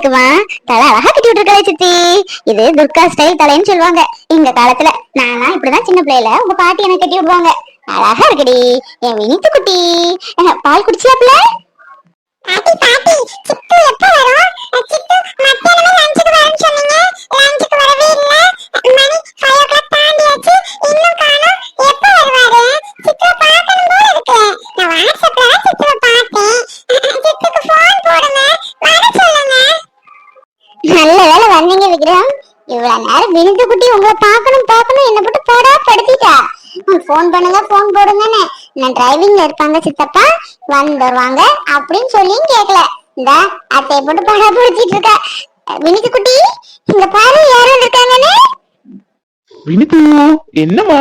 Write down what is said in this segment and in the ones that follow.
இருக்குமா? தலை அழகா கட்டி விட்டுருக்கல சித்தி. இது துர்கா ஸ்டைல் தலைன்னு சொல்லுவாங்க. இந்த காலத்துல நான்லாம் இப்படிதான் சின்ன பிள்ளையில உங்க பாட்டி எனக்கு கட்டி விடுவாங்க. அழகா இருக்குடி. என் வினித்து குட்டி. பால் குடிச்சியாப்ல பாட்டி பாட்டி சித்து எப்ப வரும்? சித்து மத்தியானமே லஞ்சுக்கு வரேன்னு சொன்னீங்க. நேரம் வினித்து குட்டி உங்களை பார்க்கணும் பார்க்கணும் என்ன போட்டு போடா படுத்திட்டா. ஃபோன் பண்ணுங்க ஃபோன் போடுங்கன்னு. நான் டிரைவிங்ல இருப்பாங்க சித்தப்பா? வந்துருவாங்க அப்படின்னு சொல்லியும் கேட்கல இந்த அத்தையை போட்டு படா பிடிச்சிட்டு இருக்க. வினித்து குட்டி இங்க பாரு யாரும் இருக்காங்கன்னு வினிது என்னம்மா?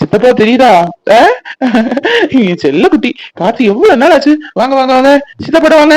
சித்தப்பா தெரியுதா? செல்ல குட்டி பார்த்து எவ்வளவு நாள் ஆச்சு வாங்க வாங்க வாங்க. சித்தப்பட வாங்க.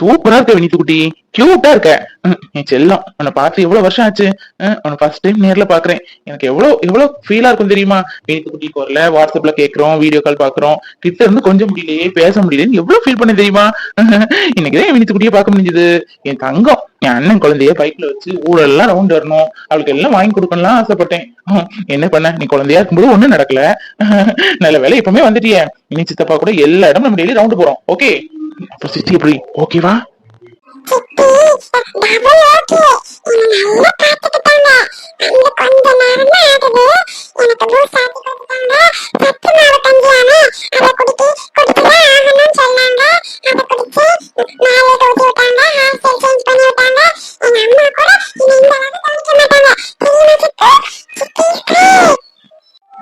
சூப்பரா இருக்க வினித்துக்குட்டி கியூட்டா இருக்க. ம், என் செல்லம் உன்னை பார்த்து எவ்வளவு வருஷம் ஆச்சு? உன்னை ஃபர்ஸ்ட் டைம் நேர்ல பாக்குறேன். எனக்கு எவ்வளவு எவ்வளவு ஃபீலா இருக்கும் தெரியுமா? வினித்துக்குட்டி குரல வாட்ஸ்அப்ல கேக்குறோம் வீடியோ கால் பாக்குறோம். கிட்ட இருந்து கொஞ்சம் முடியலையே பேச முடியலன்னு எவ்வளவு ஃபீல் பண்ண தெரியுமா? இன்னைக்கு தான் பார்க்க முடிஞ்சது. என் தங்கம் என் அண்ணன் குழந்தைய பைக்ல வச்சு ஊரெல்லாம் ரவுண்ட் வரணும் அவளுக்கு எல்லாம் வாங்கி கொடுக்கணும்லாம் ஆசைப்பட்டேன். என்ன பண்ண? நீ குழந்தையா இருக்கும்போது ஒண்ணும் நடக்கல. நல்ல வேலை இப்பவுமே வந்துட்டியே. இனி சித்தப்பா கூட எல்லா இடமும் நம்ம டெய்லி ரவுண்ட் போறோம். ஓகே அப்புறம் சித்தி எப்படி ஓகேவா என்ன நல்லா நேரம்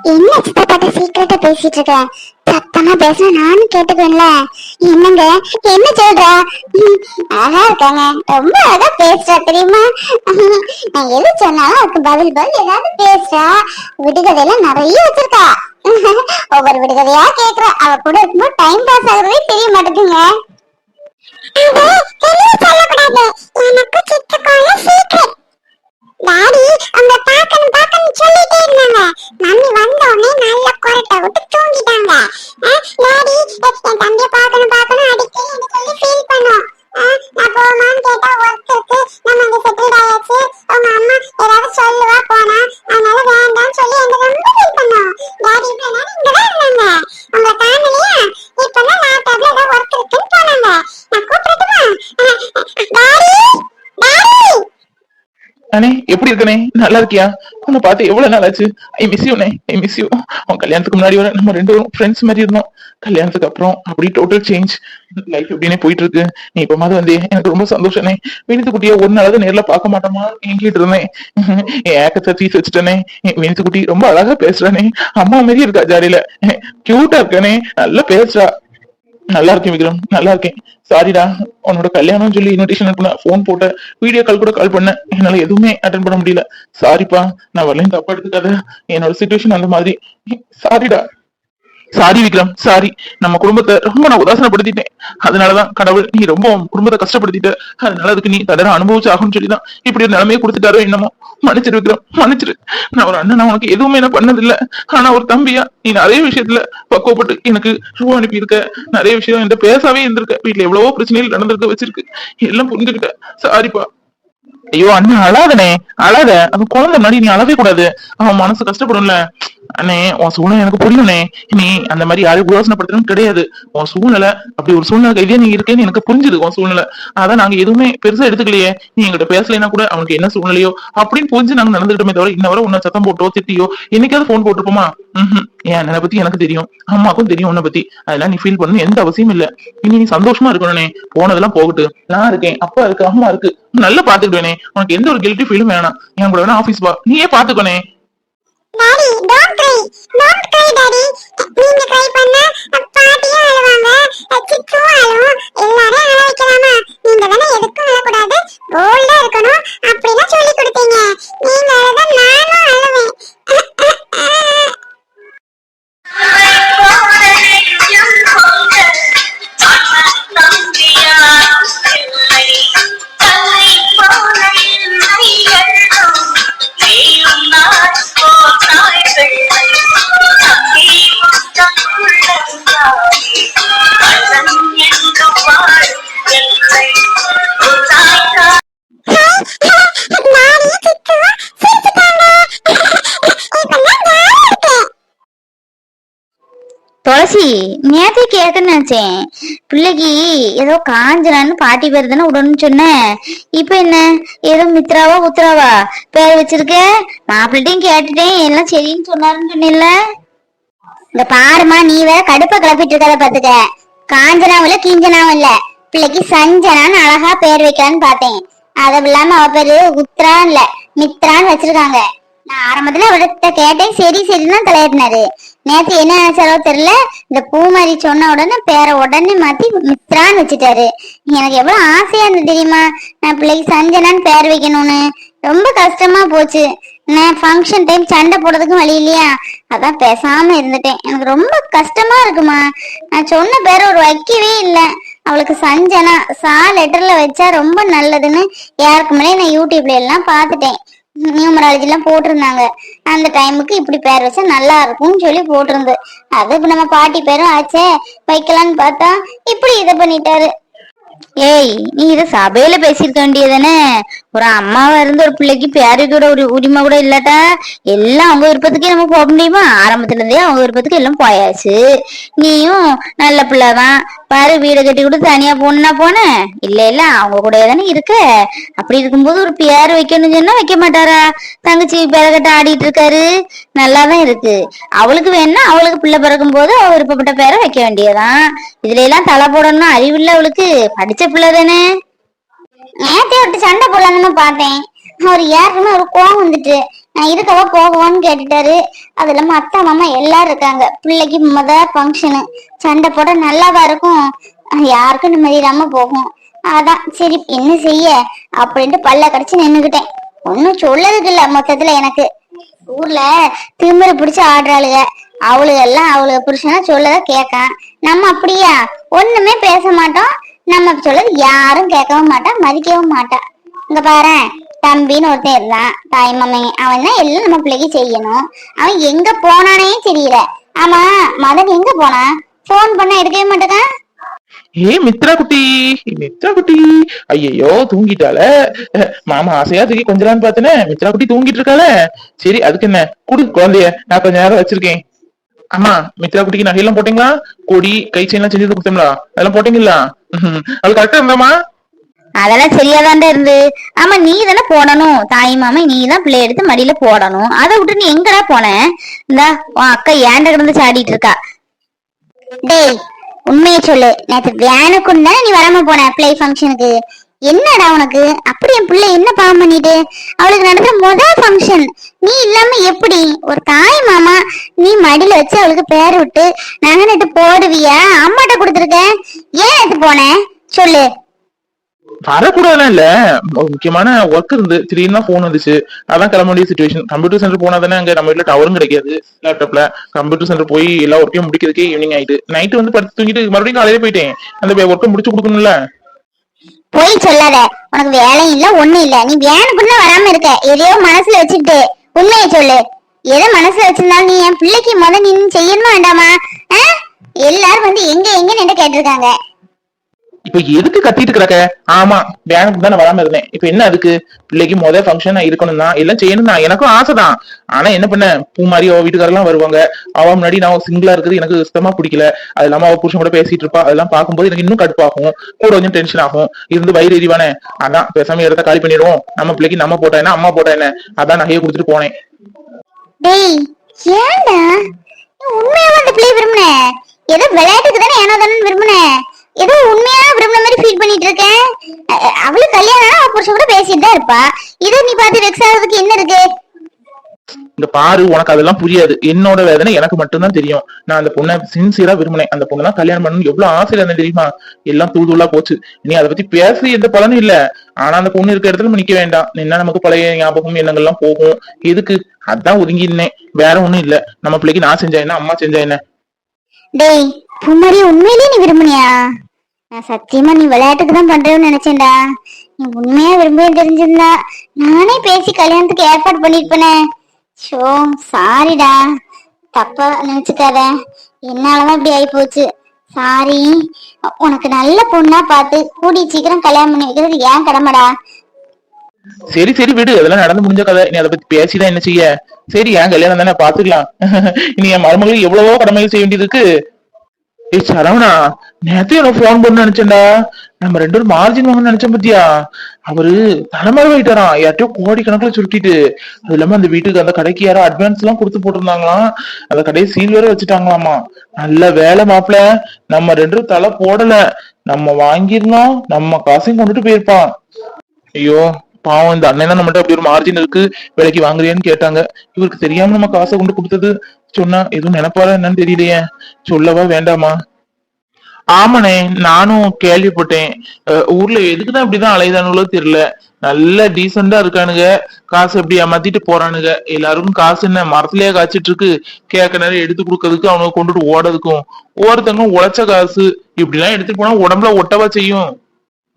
என்ன சித்தப்பாட்ட சீக்கிரட்டா பேசிட்டு இருக்க? சத்தமா பேசினா நானும் கேட்டுக்குவேன்ல. என்னங்க? என்ன சொல்ற? அழகா இருக்காங்க. ரொம்ப அழகா பேசுறா தெரியுமா? நான் எது சொன்னாலும் அதுக்கு பதில் பதில் ஏதாவது பேசுறா. விடுகதையெல்லாம் நிறைய வச்சிருக்கா. ஒவ்வொரு விடுகதையா கேக்குறா. அவ கூட இருக்கும்போது டைம் பாஸ் ஆகுறதே தெரிய மாட்டேங்குங்க சொல்லக்கூடாது. எனக்கு சித்துக்குள்ள டாடி உங்க பார்க்கணும் பார்க்கணும் சொல்லிட்டே இருந்தாங்க. மம்மி வந்த உடனே நல்ல கொரட்டை எப்படி இருக்கனே? நல்லா இருக்கியா? உன்னை பார்த்து எவ்வளவு நாள் ஆச்சு? ஐ மிஸ் யூ நே ஐ மிஸ் யூ உன் கல்யாணத்துக்கு முன்னாடி வர நம்ம ரெண்டு பேரும் ஃப்ரெண்ட்ஸ் மாதிரி இருந்தோம். கல்யாணத்துக்கு அப்புறம் அப்படி டோட்டல் சேஞ்ச் லைஃப் எப்படின்னே போயிட்டு இருக்கு நீ இப்ப மாதிரி வந்தே எனக்கு ரொம்ப சந்தோஷனே. வினித்து குட்டியை ஒரு நாளாவது நேர்ல பார்க்க மாட்டோமா? என்கிட்ட இருந்தேன். என் ஏக்கத்தை தீஸ் வச்சுட்டேனே. வினித்து குட்டி ரொம்ப அழகா பேசுறானே. அம்மா மாதிரி இருக்கா ஜாலியில. கியூட்டா இருக்கானே. நல்லா பேசுறா. நல்லா இருக்கேன் விக்ரம் நல்லா இருக்கேன் சாரிடா உன்னோட கல்யாணம் சொல்லி இன்விடேஷன் அனுப்புன ஃபோன் போட்ட வீடியோ கால் கூட கால் பண்ணேன் என்னால எதுவுமே அட்டன் பண்ண முடியல. சாரிப்பா நான் வரலையும் தப்பா எடுத்துக்காத. என்னோட சுச்சுவேஷன் அந்த மாதிரி. சாரிடா சாரி விக்ரம் சாரி நம்ம குடும்பத்தை ரொம்ப நான் உதாசனப்படுத்திட்டேன். அதனாலதான் கடவுள் நீ ரொம்ப குடும்பத்தை கஷ்டப்படுத்திட்ட. அதனால அதுக்கு நீ தடவை அனுபவிச்சு ஆகும்னு சொல்லிதான் இப்படி ஒரு நிலைமையை கொடுத்துட்டாரோ என்னமோ. மன்னிச்சிரு விக்ரம் மன்னிச்சிரு. நான் ஒரு அண்ணன் உனக்கு எதுவுமே நான் பண்ணதில்ல. ஆனா ஒரு தம்பியா நீ நிறைய விஷயத்துல பக்குவப்பட்டு எனக்கு ரூபா அனுப்பியிருக்க. நிறைய விஷயம் என்கிட்ட பேசாவே இருந்திருக்க. வீட்டுல எவ்வளவோ பிரச்சனைகள் நடந்திருக்க வச்சிருக்கு. எல்லாம் புரிஞ்சுக்கிட்ட. சாரிப்பா ஐயோ அண்ணன் அழாதனே அழாத. அது குழந்தை முன்னாடி நீ அழவே கூடாது. அவன் மனசு கஷ்டப்படும்ல. அண்ணே உன் சூழ்நிலை எனக்கு புரியும்னே நீ அந்த மாதிரி யாரையும் உதாசனப்படுத்தணும் கிடையாது. உன் சூழ்நிலை அப்படி ஒரு சூழ்நிலை கைதியா நீ இருக்கேன்னு எனக்கு புரிஞ்சுது உன் சூழ்நிலை. அதான் நாங்க எதுவுமே பெருசா எடுத்துக்கலையே. நீ எங்கிட்ட பேசலைன்னா கூட அவனுக்கு என்ன சூழ்நிலையோ அப்படின்னு புரிஞ்சு நாங்க நடந்துக்கிட்டோமே தவிர இன்ன வரை உன்ன சத்தம் போட்டோ திட்டியோ என்னைக்காவது ஃபோன் போட்டிருப்போமா? ம்ஹும். என் அண்ணனை பத்தி எனக்கு தெரியும். அம்மாக்கும் தெரியும் உன்னை பத்தி. அதெல்லாம் நீ ஃபீல் பண்ணணும் எந்த அவசியம் இல்ல. இனி நீ சந்தோஷமா இருக்கணும்னே போனதெல்லாம் போகட்டு. நான் இருக்கேன் அப்பா இருக்கு அம்மா இருக்கு. நல்லா பாத்துக்கிட்டேனே உனக்கு எந்த ஒரு கில்ட்டி ஃபீலும் வேணாம். என் கூட வேணா ஆபீஸ் வா. நீயே பாத்துக்கோனே daddy don't cry don't cry daddy நீங்க க்ரை பண்ணா பாட்டியும் அழுவாங்க. சிச்சுவும் அழுவும். எல்லாரும் அழ வைக்கலாமா? நீங்க தானே எதுக்கும் அழக்கூடாது. போல்டா இருக்கணும். அப்படிலாம் சொல்லி கொடுத்தீங்க. நீங்க அழுத நானும் அழுவேன். கேட்கன்னு நினைச்சேன். பிள்ளைக்கு ஏதோ காஞ்சனான்னு பாட்டி பேர் தானே விடணும்னு சொன்னேன் இப்ப என்ன? ஏதோ மித்ராவா உத்ராவா பேர் வச்சிருக்க? மாப்பிள்ளையும் கேட்டுட்டேன். எல்லாம் சரின்னு சொன்னாருன்னு சொன்னில்ல இந்த பாருமா நீ வேற கடுப்ப கிளப்பிட்டு இருக்காத பாத்துக்க. காஞ்சனாவும் இல்ல கீஞ்சனாவும் இல்ல. பிள்ளைக்கு சஞ்சனான்னு அழகா பேர் வைக்கலான்னு பார்த்தேன். அதை இல்லாம அவ பேரு உத்ரான் இல்ல மித்ரான்னு வச்சிருக்காங்க. நான் ஆரம்பத்துல அவர்கிட்ட கேட்டேன். சரி சரின்னு தலையிட்டினாரு நேத்து என்ன நினைச்சாரோ தெரியல. இந்த பூமாரி சொன்ன உடனே பேரை உடனே மாத்தி மித்ரான்னு வச்சுட்டாரு. எனக்கு எவ்வளவு ஆசையா இருந்து தெரியுமா? நான் பிள்ளைக்கு சஞ்சனான்னு பேர் வைக்கணும்னு. ரொம்ப கஷ்டமா போச்சு. நான் ஃபங்க்ஷன் டைம் சண்டை போடுறதுக்கும் வழி இல்லையா? அதான் பேசாம இருந்துட்டேன். எனக்கு ரொம்ப கஷ்டமா இருக்குமா? நான் சொன்ன பேரை ஒரு வைக்கவே இல்லை. அவளுக்கு சஞ்சனா சா லெட்டர்ல வச்சா ரொம்ப நல்லதுன்னு யாருக்குமே நான் யூடியூப்ல எல்லாம் பார்த்துட்டேன். நியூமராலஜி எல்லாம் போட்டிருந்தாங்க. அந்த டைமுக்கு இப்படி பேர் வச்சா நல்லா இருக்கும்னு சொல்லி போட்டிருந்து. அது இப்ப நம்ம பாட்டி பேரும் ஆச்சே வைக்கலான்னு பார்த்தா இப்படி இதை பண்ணிட்டாரு. ஏய் நீ இத சபையில பேசியிருக்க வேண்டியதானே ஒரு அம்மாவா இருந்து ஒரு பிள்ளைக்கு பேரு கூட ஒரு உரிமை கூட இல்லாட்டா? எல்லாம் அவங்க விருப்பத்துக்கே நம்ம போக முடியுமா? ஆரம்பத்துல இருந்தே அவங்க விருப்பத்துக்கு எல்லாம் போயாச்சு. நீயும் நல்ல பிள்ளைதான் பாரு வீடு கட்டி கூட தனியா போனா போன? இல்ல இல்ல அவங்க கூட தானே இருக்க? அப்படி இருக்கும்போது ஒரு பேர் வைக்கணும்னு சொன்னா வைக்க மாட்டாரா? தங்கச்சி பேரை கட்ட ஆடிட்டு இருக்காரு. நல்லாதான் இருக்கு. அவளுக்கு வேணா அவளுக்கு பிள்ளை பிறக்கும் போது அவ விருப்பப்பட்ட பேரை வைக்க வேண்டியதான் இதுல எல்லாம் தலை போடணும்னு அறிவில்லை அவளுக்கு. படிச்ச பிள்ளை தானே. நேத்தே விட்டு சண்டை போடலாம்னு பார்த்தேன். அவர் யாருமே ஒரு கோவம் வந்துட்டு நான் இருக்கவா போகவான்னு கேட்டுட்டாரு. அது இல்லாம அத்தா மாமா எல்லாரும் இருக்காங்க. பிள்ளைக்கு முத ஃபங்க்ஷனு சண்டை போட நல்லாவா இருக்கும்? யாருக்கும் நிம்மதி இல்லாம போகும். அதான் சரி என்ன செய்ய? அப்படின்ட்டு பல்ல கடிச்சு நின்னுகிட்டேன். ஒன்னும் சொல்லதுக்கு இல்ல மொத்தத்துல எனக்கு. ஊர்ல திமிரு பிடிச்சு ஆடுறாளுக. அவளுக எல்லாம் அவளுக புருஷனா சொல்லதான் கேட்கான் நம்ம அப்படியா? ஒண்ணுமே பேச மாட்டோம். நம்ம சொல்லது யாரும் கேட்கவும் மாட்டா மதிக்கவும் மாட்டா. இங்க பாரு தம்பின்னு ஒருத்தன் இருந்தான் தாய் மாமன் அவன் தான் எல்லாம் நம்ம பிள்ளைக்கு செய்யணும். அவன் எங்க போனானே தெரியல. ஆமா மதன் எங்க போனான் ஃபோன் பண்ண எடுக்கவே மாட்டேங்கான் ஏ மித்ரா குட்டி மித்ரா குட்டி. ஐயையோ தூங்கிட்டால மாமா ஆசையா தூக்கி கொஞ்சலான்னு பார்த்தனே மித்ரா குட்டி தூங்கிட்டு இருக்காள. சரி அதுக்கு என்ன? குடு குழந்தைய. நான் கொஞ்ச நேரம் வச்சிருக்கேன். அம்மா மித்ரா குட்டிக்கு நகையெல்லாம் போட்டீங்களா? கொடி கை செயின்லாம் செஞ்சு கொடுத்தோம்ல. அதெல்லாம் போட்டீங்களா? அது கரெக்டா இருந்தாமா? அதெல்லாம் சரியாதான்டா இருந்து. ஆமா நீ தானே போடணும். தாய் மாமா நீ தான் பிள்ளை எடுத்து மடியில போடணும். அதை விட்டு நீ எங்கடா போன? இந்த உன் அக்கா ஏண்ட கிடந்து சாடிட்டு இருக்கா? டேய் உண்மையை சொல்லு. நேத்து வேனுக்கும் தானே நீ வராம போன பிளே ஃபங்க்ஷனுக்கு என்னடா உனக்கு? அப்படி என் பிள்ளை என்ன பாவம் பண்ணிட்டு? அவளுக்கு நடந்த முதல் ஃபங்க்ஷன் நீ இல்லாம எப்படி? ஒரு தாய் மாமா நீ மடியில வச்சு அவளுக்கு பேர் விட்டு நகை நட்டு போடுவியா அம்மாட்ட கொடுத்துருக்க ஏன் எடுத்து போன? சொல்லு. வரக்கூடாதுலாம் இல்ல. முக்கியமான ஒர்க் இருந்து திடீர்னு போன் வந்துச்சு. அதான் கிளம்ப வேண்டிய சுச்சுவேஷன் கம்ப்யூட்டர் சென்டர் போனா தானே அங்க நம்ம வீட்டுல டவரும் கிடைக்காது லேப்டாப்ல கம்ப்யூட்டர் சென்டர் போய் எல்லா ஒர்க்கையும் முடிக்கிறதுக்கே ஈவினிங் ஆயிட்டு. நைட் வந்து படுத்து தூங்கிட்டு மறுபடியும் காலையில போயிட்டேன். அந்த ஒர்க்கை முடிச்சு கொடுக்கணும்ல. பொய் சொல்லாத. உனக்கு வேலையும் இல்ல ஒண்ணும் இல்ல. நீ வேணுக்குள்ள வராம இருக்க. எதையோ மனசுல வச்சுக்கிட்டு உண்மையை சொல்லு. எதை மனசுல வச்சிருந்தாலும் நீ என் பிள்ளைக்கு முத நீ செய்யணுமா வேண்டாமா? எல்லாரும் வந்து எங்க எங்க நின்று கேட்டிருக்காங்க. இப்ப எதுக்கு கத்திட்டு கிடக்க? ஆமா பேங்க் தான் நான் வராம இருந்தேன். இப்ப என்ன அதுக்கு? பிள்ளைக்கு முதல் ஃபங்க்ஷன் இருக்கணும் தான் எல்லாம் செய்யணும் தான் எனக்கும் ஆசைதான். ஆனா என்ன பண்ண? பூ மாதிரி அவ வீட்டுக்காரெல்லாம் வருவாங்க. அவ முன்னாடி நான் சிங்கிளா இருக்கிறது எனக்கு சுத்தமா பிடிக்கல. அது இல்லாம அவ புருஷன் கூட பேசிட்டு இருப்பா. அதெல்லாம் பார்க்கும்போது எனக்கு இன்னும் கடுப்பாகும். கூட கொஞ்சம் டென்ஷன் ஆகும். இருந்து வயிறு எரிவானே. அதான் பேசாம இடத்த காலி பண்ணிடுவோம். நம்ம பிள்ளைக்கு நம்ம போட்டா என்ன? அம்மா போட்டா என்ன? அதான் நகையை கொடுத்துட்டு போனேன். டேய் ஏன்டா? அந்த பிள்ளை விரும்பின? ஏதோ விளையாட்டுக்கு தானே ஏனோ தானே விரும்பினேன் ஏதோ உண்மையா விரும்பின மாதிரி ஃபீல் பண்ணிட்டு இருக்கேன் அவளுக்கு கல்யாணம் அவ புருஷன் கூட பேசிட்டு தான் இருப்பா. இதை நீ பார்த்து வெக்ஸ் ஆகிறதுக்கு என்ன இருக்கு? இந்த பாரு உனக்கு அதெல்லாம் புரியாது. என்னோட வேதனை எனக்கு மட்டும்தான் தெரியும். நான் அந்த பொண்ணை சின்சியரா விரும்பினேன். அந்த பொண்ணை தான் கல்யாணம் பண்ணணும் எவ்வளவு ஆசையில இருந்தேன் தெரியுமா? எல்லாம் தூள் தூளா போச்சு. நீ அதை பத்தி பேசி எந்த பலனும் இல்ல. ஆனா அந்த பொண்ணு இருக்க இடத்துல நிக்க வேண்டாம். நின்னா நமக்கு பழைய ஞாபகம் எண்ணங்கள்லாம் போகும். எதுக்கு? அதான் ஒதுங்கி இருந்தேன் வேற ஒண்ணும் இல்ல. நம்ம பிள்ளைக்கு நான் செஞ்சா என்ன? அம்மா செஞ்சா என்ன? டேய் உண்மையிலேயே நீ விரும்புனியா? நான் சத்தியமா நீ விளையாட்டுக்கு தான் பண்றேன்னு நினைச்சேன்டா. நீ உண்மையா விரும்பவே தெரிஞ்சிருந்தா நானே பேசி கல்யாணத்துக்கு ஏற்பாடு பண்ணிருப்பேனே. ஷோ சாரிடா. தப்பா நினைச்சுக்காத. என்னாலதான் இப்படி ஆயி போச்சு சாரி உனக்கு நல்ல பொண்ணா பார்த்து கூடி சீக்கிரம் கல்யாணம் பண்ணி வைக்கிறது ஏன் கடமைடா? சரி சரி விடு. அதெல்லாம் நடந்து முடிஞ்ச கதை. நீ அதை பத்தி பேசிதான் என்ன செய்ய? சரி ஏன் கல்யாணம் தானே பாத்துக்கலாம் இனி என் மருமகளுக்கு எவ்வளவோ கடமைகள் செய்ய வேண்டியது இருக்கு. ஏய் சரவணா நேத்து எனக்கு போன் பண்ண நினைச்சேன்டா நம்ம ரெண்டு பேரும் மார்ஜின் வாங்க நினைச்சேன் பத்தியா அவரு தலைமறை ஆயிட்டாராம் யார்ட்டையோ கோடி கணக்குல சுருட்டிட்டு அது இல்லாம அந்த வீட்டுக்கு அந்த கடைக்கு யாரோ அட்வான்ஸ் எல்லாம் கொடுத்து போட்டிருந்தாங்களாம் அந்த கடையை சீல் வேற வச்சுட்டாங்களாமா நல்ல வேலை மாப்பிள நம்ம ரெண்டு பேரும் தலை போடல நம்ம வாங்கியிருந்தோம் நம்ம காசையும் கொண்டுட்டு போயிருப்பான் ஐயோ பாவம் இந்த அண்ணன் தான் நம்மகிட்ட அப்படி ஒரு மார்ஜின் இருக்கு விலைக்கு வாங்குறியான்னு கேட்டாங்க இவருக்கு தெரியாம நம்ம காசை கொண்டு கொடுத்தது சொன்னா எதுவும் நினைப்பாரா என்னன்னு தெரியலையே. சொல்லவா வேண்டாமா? ஆமாண்ணே நானும் கேள்விப்பட்டேன். ஊர்ல எதுக்குதான் இப்படிதான் அலையுதானுங்களோ தெரியல. நல்ல டீசெண்டா இருக்கானுங்க. காசு எப்படி ஏமாத்திட்டு போறானுங்க. எல்லாருக்கும் காசு என்ன மரத்திலேயே காய்ச்சிட்டு இருக்கு கேட்க நேரம் எடுத்து கொடுக்கறதுக்கு அவனுங்க கொண்டுட்டு ஓடதுக்கும் ஒவ்வொருத்தங்க உழைச்ச காசு. இப்படிலாம் எடுத்துட்டு போனா உடம்புல ஒட்டவா செய்யும்.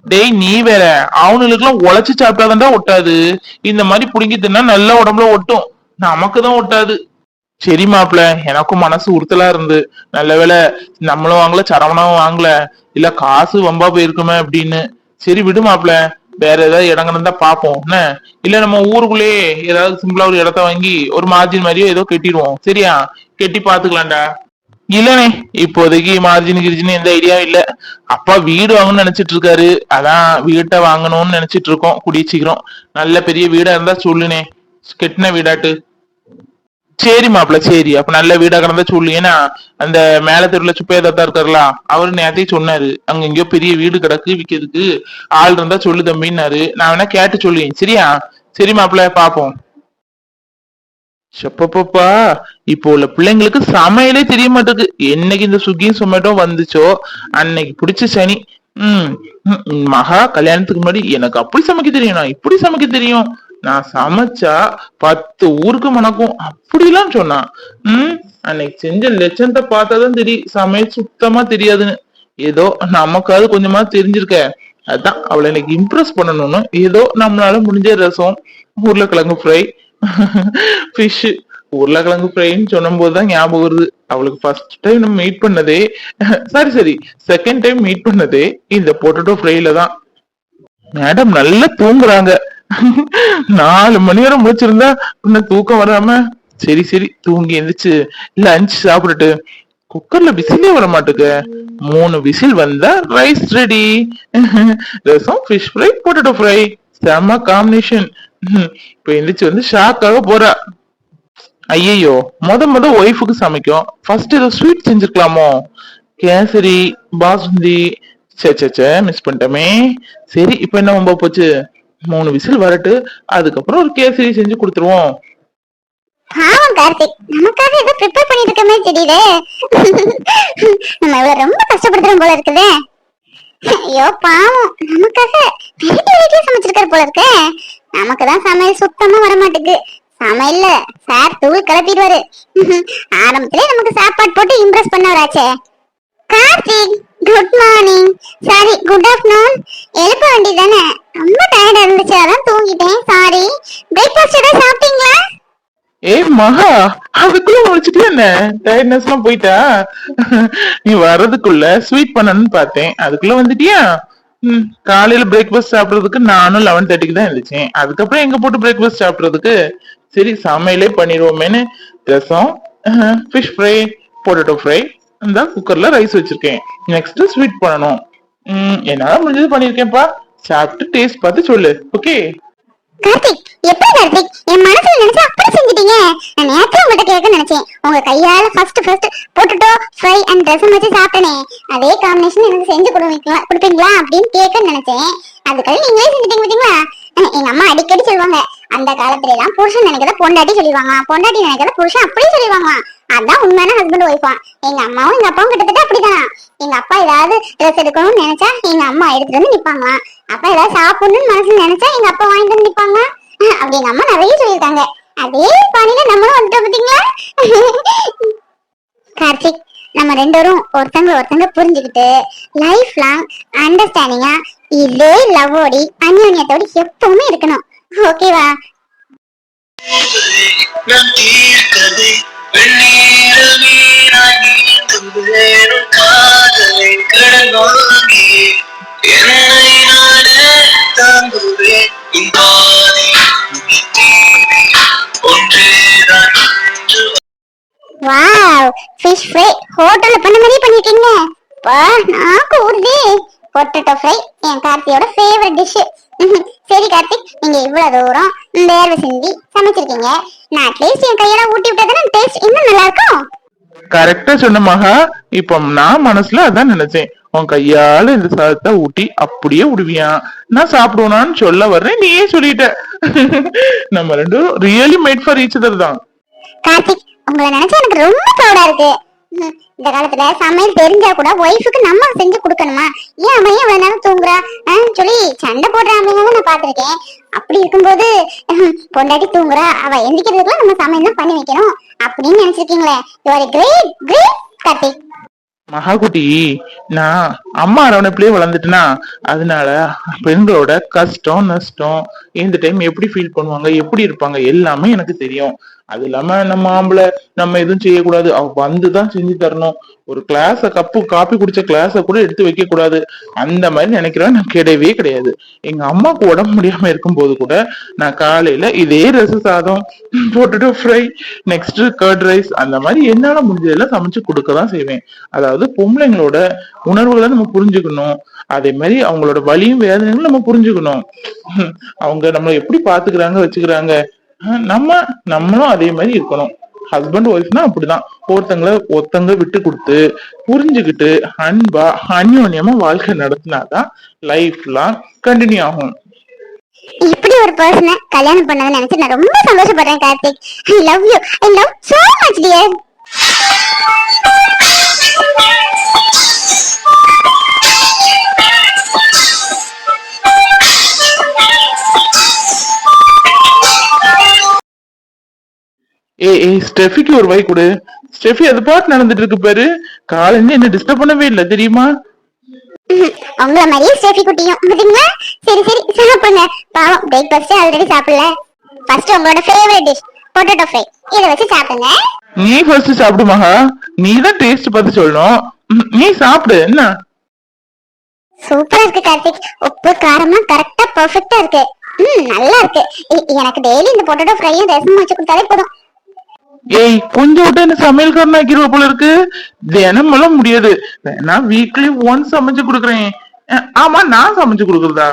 டேய் நீ வேற. அவனுங்களுக்குலாம் உழைச்சு சாப்பிட்டாதான்டா ஒட்டாது. இந்த மாதிரி புடுங்கி தின்னா நல்ல உடம்புல ஒட்டும். நமக்கு தான் ஒட்டாது. சரி மாப்பிள்ள எனக்கும் மனசு உறுத்தலா இருந்து. நல்ல வேளை நம்மளும் வாங்கல சரவணாவும் வாங்கல. இல்ல காசு வம்பா போயிருக்குமே அப்படின்னு. சரி விடு மாப்பிள்ள. வேற ஏதாவது இடங்கள் இருந்தா பாப்போம். என்ன? இல்ல நம்ம ஊருக்குள்ளேயே ஏதாவது சிம்பிளா ஒரு இடத்த வாங்கி ஒரு மார்ஜின் மாதிரியோ ஏதோ கட்டிடுவோம். சரியா? கட்டி பாத்துக்கலாம்டா. இல்லனே இப்போதைக்கு மார்ஜின் கிரிஜின் எந்த ஐடியா இல்ல. அப்பா வீடு வாங்கணும்னு நினைச்சிட்டு இருக்காரு. அதான் வீட்டை வாங்கணும்னு நினைச்சிட்டு இருக்கோம் கூடிய சீக்கிரம் நல்ல பெரிய வீடா இருந்தா சொல்லுனே. கெட்டின வீடாட்டு. சரி மாப்பிள சரி. அப்ப நல்ல வீடா கிடந்தா சொல்லு. ஏன்னா அந்த மேல தெருல சுப்பையா தாத்தா இருக்காருல அவரு நேரத்தையும் சொன்னாரு அங்க எங்கேயோ பெரிய வீடு கிடக்கு விக்கிறதுக்கு ஆள் இருந்தா சொல்லு தம்பின்னாரு. நான் வேணா கேட்டு சொல்லுவேன். சரியா? சரி மாப்பிள பாப்போம். செப்பப்பப்பா இப்போ உள்ள பிள்ளைங்களுக்கு சமையலே தெரிய மாட்டேங்குது. என்னைக்கு இந்த சுகியும் சொமேட்டோ வந்துச்சோ? அன்னைக்கு பிடிச்ச சனி. உம் மகா கல்யாணத்துக்கு முன்னாடி எனக்கு அப்படி சமைக்க தெரியும். நான் இப்படி சமைக்க தெரியும். நான் சமைச்சா பத்து ஊருக்கு மணக்கும். அப்படிலாம் சொன்னான் உம் அன்னைக்கு செஞ்ச லட்சணத்தை பார்த்தாதான் தெரியும் சமையல் சுத்தமா தெரியாதுன்னு. ஏதோ நமக்காவது கொஞ்சமா தெரிஞ்சிருக்க. அதான் அவளை எனக்கு இம்ப்ரெஸ் பண்ணணும்னு. ஏதோ நம்மளால முடிஞ்ச ரசம் உருளைக்கிழங்கு ஃப்ரை ஃபிஷ்ஷு உருளைக்கிழங்கு ஃப்ரைன்னு சொன்னும்போது தான் ஞாபகம் வருது. அவளுக்கு ஃபர்ஸ்ட் டைம் நம்ம மீட் பண்ணதே சரி சரி செகண்ட் டைம் மீட் பண்ணதே இந்த பொட்டேட்டோ ஃப்ரைல தான். மேடம் நல்லா தூங்குறாங்க. நாலு மணி வரை முடிச்சிருந்தா இன்னும் தூக்கம் வராம சரி சரி தூங்கி எந்திரிச்சு லஞ்ச் சாப்பிட்டுட்டு குக்கர்ல விசிலே வர மாட்டுக்கு. மூணு விசில் வந்தா ரைஸ் ரெடி ரசம் ஃபிஷ் ஃப்ரை பொட்டேட்டோ ஃப்ரை செம காம்பினேஷன் இப்ப எந்திரிச்சு வந்து ஷாக்காக போறா. ஐயையோ முத முத ஒய்ஃபுக்கு சமைக்கும். ஃபர்ஸ்ட் ஏதோ ஸ்வீட் செஞ்சிருக்கலாமோ? கேசரி பாசுந்தி. சே சே சே மிஸ் பண்ணிட்டோமே. சரி இப்ப என்ன ரொம்ப போச்சு? மூணு விசில் வரட்டு அதுக்கப்புறம் ஒரு கேசரி செஞ்சு கொடுத்துருவோம். பாவம் கார்த்திக் நமக்காக ஏதோ ப்ரிப்பேர் பண்ணிட்டு இருக்க மாதிரி தெரியுதே. நம்ம இவ்வளவு ரொம்ப கஷ்டப்படுத்துறோம் போல இருக்குதே. ஐயோ பாவம் நமக்காக வெரைட்டி வெரைட்டியா சமைச்சிருக்காரு போல இருக்க. நமக்கு தான் சமையல் சுத்தமா வர மாட்டேங்குது சமையல்ல சார் தூள் கிளப்பிடுவாரு ஆரம்பத்திலே நமக்கு சாப்பாடு போட்டு impress பண்ணவராச்சே. Karthik good morning sorry good afternoon எழுப்ப வேண்டியதானே ரொம்ப டயர்டா இருந்துச்சு. அதான் தூங்கிட்டேன். சாரி பிரேக்ஃபாஸ்ட் ஏதாவது சாப்பிட்டீங்களா? ஏய் மகா அதுக்குள்ள முடிச்சிட்டியா என்ன? டயர்ட்னஸ் எல்லாம் போயிட்டா? நீ வர்றதுக்குள்ள ஸ்வீட் பண்ணணும்னு பார்த்தேன். அதுக்குள்ள வந்துட்டியா? ம் காலையில பிரேக்ஃபாஸ்ட் சாப்பிட்றதுக்கு நானும் லெவன் தேர்ட்டிக்கு தான் இருந்துச்சேன் அதுக்கப்புறம் எங்க போட்டு பிரேக்ஃபாஸ்ட் சாப்பிட்றதுக்கு? சரி சமையலே பண்ணிடுவோமேன்னு. ரசம் ஃபிஷ் ஃப்ரை பொட்டேட்டோ ஃப்ரை இந்த குக்கர்ல ரைஸ் வச்சிருக்கேன். நெக்ஸ்ட் ஸ்வீட் பண்ணணும். ம் என்னால முடிஞ்சது பண்ணிருக்கேன்ப்பா சாப்பிட்டு டேஸ்ட் பார்த்து சொல்லு ஓகே கார்த்திக் எப்படி கார்த்திக்? என் மனசுல நினைச்சு அப்படி செஞ்சிட்டீங்க. நான் நேத்து உங்கள்ட்ட கேட்க நினைச்சேன். உங்க கையால first first potato fry and ரசம் வச்சு சாப்பிட்டனே. அதே காம்பினேஷன் எனக்கு செஞ்சு கொடுப்பீங்களா கொடுப்பீங்களா அப்படின்னு கேட்க நினைச்சேன். அதுக்காக நீங்களே செஞ்சுட்டீங்க பாத்தீங்களா? எங்க அம்மா அடிக்கடி சொல்லுவாங்க அந்த காலத்துல எல்லாம் புருஷன் நினைக்கிறத பொண்டாட்டி சொல்லிடுவாங்க பொண்டாட்டி நினைக்கிறத புருஷன் அப்படியே சொல்லிடுவாங்க அதான் உண்மையான ஹஸ்பண்ட் ஒய்ஃபா எங்க அம்மாவும் எங்க அப்பாவும் கிட்டத்தட்ட அப்படிதான். எங்க அப்பா ஏதாவது ட்ரெஸ் எடுக்கணும்னு நினைச்சா எங்க அம்மா எடுத்துட்டு வந்து நிப்பாங்க அப்பா ஏதாவது சாப்பிடணும்னு மனசுல நினைச்சா எங்க அப்பா வாங்கிட்டு வந்து நிப்பாங்க அஹ் அப்படி எங்க அம்மா நிறைய சொல்லியிருக்காங்க. அதே பாணியில நம்மளும் வந்துட்டோம் பாத்தீங்களா? கார்த்திக் நம்ம ரெண்டு பேரும் ஒருத்தங்க ஒருத்தங்க புரிஞ்சுக்கிட்டு லைஃப் லாங் அண்டர்ஸ்டாண்டிங்கா இதே லவ்வோடி அந்யோன்யத்தோடு எப்பவுமே இருக்கணும். ஓகேவா என்னை தாங்குவேன் ஒன்றேதான் என்று வாவ் ஃபிஷ் ஃப்ரை ஹோட்டல்ல பண்ண மாதிரியே பண்ணிட்டீங்க பா நாக்கு ஊறுதே பொட்டேட்டோ ஃப்ரை என் கார்த்தியோட ஃபேவரட் டிஷ் சரி கார்த்திக் நீங்க இவ்வளவு தூரம் வேர்வை சிந்தி சமைச்சிருக்கீங்க. நான் அட்லீஸ்ட் என் கையால ஊட்டி விட்டதுன்னா டேஸ்ட் இன்னும் நல்லா இருக்கும்? கரெக்டா சொன்ன மகா. இப்ப நான் மனசுல அதான் நினைச்சேன். உன் கையால இந்த சாதத்தை ஊட்டி அப்படியே விடுவியான் நான் சாப்பிடுவேனான்னு சொல்ல வர்றேன் நீயே சொல்லிட்ட. நம்ம ரெண்டும் really made for each other தான். கார்த்திக் உங்களை நினைச்சா எனக்கு ரொம்ப ப்ரௌடா இருக்கு. இந்த காலத்துல சமையல் தெரிஞ்சா கூட ஒய்ஃபுக்கு நம்ம செஞ்சு கொடுக்கணுமா? ஏன் அவன் ஏன் இவ்வளவு நேரம் தூங்குறா? சொல்லி சண்டை போடுறான் அப்படிங்கிறத நான் பாத்திருக்கேன் அப்படி இருக்கும்போது பொண்டாட்டி தூங்குறா அவ எந்திக்கிறதுக்குள்ள நம்ம சமையல் தான் பண்ணி வைக்கணும் அப்படின்னு நினைச்சிருக்கீங்களே. யுவர் கிரேட் கிரேட் கார்த்திக் மகாகுட்டி நான் அம்மா அரவணைப்பிலே வளர்ந்துட்டேனா? அதனால பெண்களோட கஷ்டம் நஷ்டம் இந்த டைம் எப்படி ஃபீல் பண்ணுவாங்க எப்படி இருப்பாங்க எல்லாமே எனக்கு தெரியும். அது இல்லாம நம்ம ஆம்பளை நம்ம எதுவும் செய்யக்கூடாது. அவ வந்துதான் செஞ்சு தரணும். ஒரு கிளாஸ கப்பு காப்பி குடிச்ச கிளாஸ கூட எடுத்து வைக்க கூடாது அந்த மாதிரி நினைக்கிறேன் நான் கிடையவே கிடையாது. எங்க அம்மாவுக்கு உடம்பு முடியாம இருக்கும்போது கூட நான் காலையில இதே ரச சாதம் போட்டுட்டு ஃப்ரை நெக்ஸ்ட் கர்ட் ரைஸ் அந்த மாதிரி என்னால முடிஞ்சதெல்லாம் சமைச்சு கொடுக்க தான் செய்வேன். அதாவது பொம்பளைங்களோட உணர்வுகளை நம்ம புரிஞ்சுக்கணும். அதே மாதிரி அவங்களோட வலியும் வேதனைகளும் நம்ம புரிஞ்சுக்கணும். அவங்க நம்மளை எப்படி பாத்துக்கிறாங்க வச்சுக்கிறாங்க? நம்ம நம்மளும் அதே மாதிரி இருக்கணும். ஹஸ்பண்ட் ஒய்ஃப்னா அப்படிதான். ஒருத்தங்களை ஒருத்தங்க விட்டு கொடுத்து புரிஞ்சுக்கிட்டு அன்பா அந்யோன்யமா வாழ்க்கை நடத்தினாதான் லைஃப்லாம் கண்டினியூ ஆகும். இப்படி ஒரு பர்சனை கல்யாணம் பண்ணதை நினைச்சு நான் ரொம்ப சந்தோஷப்படுறேன் Karthik. I love you I love so much dear ஏய் ஏய் ஸ்டெஃபிக்கு ஒரு வாய் கொடு. ஸ்டெஃபி அது பாட்டு நடந்துட்டு இருக்கு பாரு. காலையில என்ன டிஸ்டர்ப் பண்ணவே இல்லை தெரியுமா? உங்கள மாதிரியே ஸ்டேஃபி குட்டியும். பாத்தீங்களா? சரி சரி சாப்பிடுங்க. பாவம் பிரேக்ஃபாஸ்ட் ஆல்ரெடி சாப்பிடல. ஃபர்ஸ்ட் உங்களோட ஃபேவரட் டிஷ் பொட்டேட்டோ ஃப்ரை இதை வச்சு சாப்பிடுங்க. நீ ஃபர்ஸ்ட் சாப்பிடு மகா. நீ தான் டேஸ்ட் பார்த்து சொல்லணும். நீ சாப்பிடு என்ன? சூப்பரா இருக்கு கார்த்திக். உப்பு காரமா கரெக்டா பெர்ஃபெக்ட்டா இருக்கு. ம் நல்லா இருக்கு. எனக்கு டெய்லி இந்த பொட்டேட்டோ ஃப்ரையும் ரசமும் வச்சு கொடுத்தாலே போதும். ஏய் கொஞ்சம் விட்டு என்ன சமையல்காரன் ஆக்கிடுவ போல இருக்கு? தினமெல்லாம் முடியாது. வேணா வீக்லி ஒன் சமைச்சு கொடுக்குறேன். ஆமா நான் சமைச்சு கொடுக்குறதா?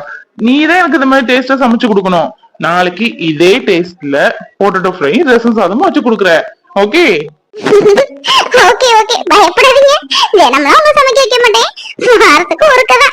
நீ தான் எனக்கு இந்த மாதிரி டேஸ்டா சமைச்சு கொடுக்கணும். நாளைக்கு இதே டேஸ்ட்ல பொட்டேட்டோ ஃப்ரை ரசம் சாதமும் வச்சு கொடுக்குற. ஓகே ஓகே ஓகே பயப்படாதீங்க. தினமெல்லாம் உங்க சமைக்க வைக்க மாட்டேன். வாரத்துக்கு ஒரு கதை.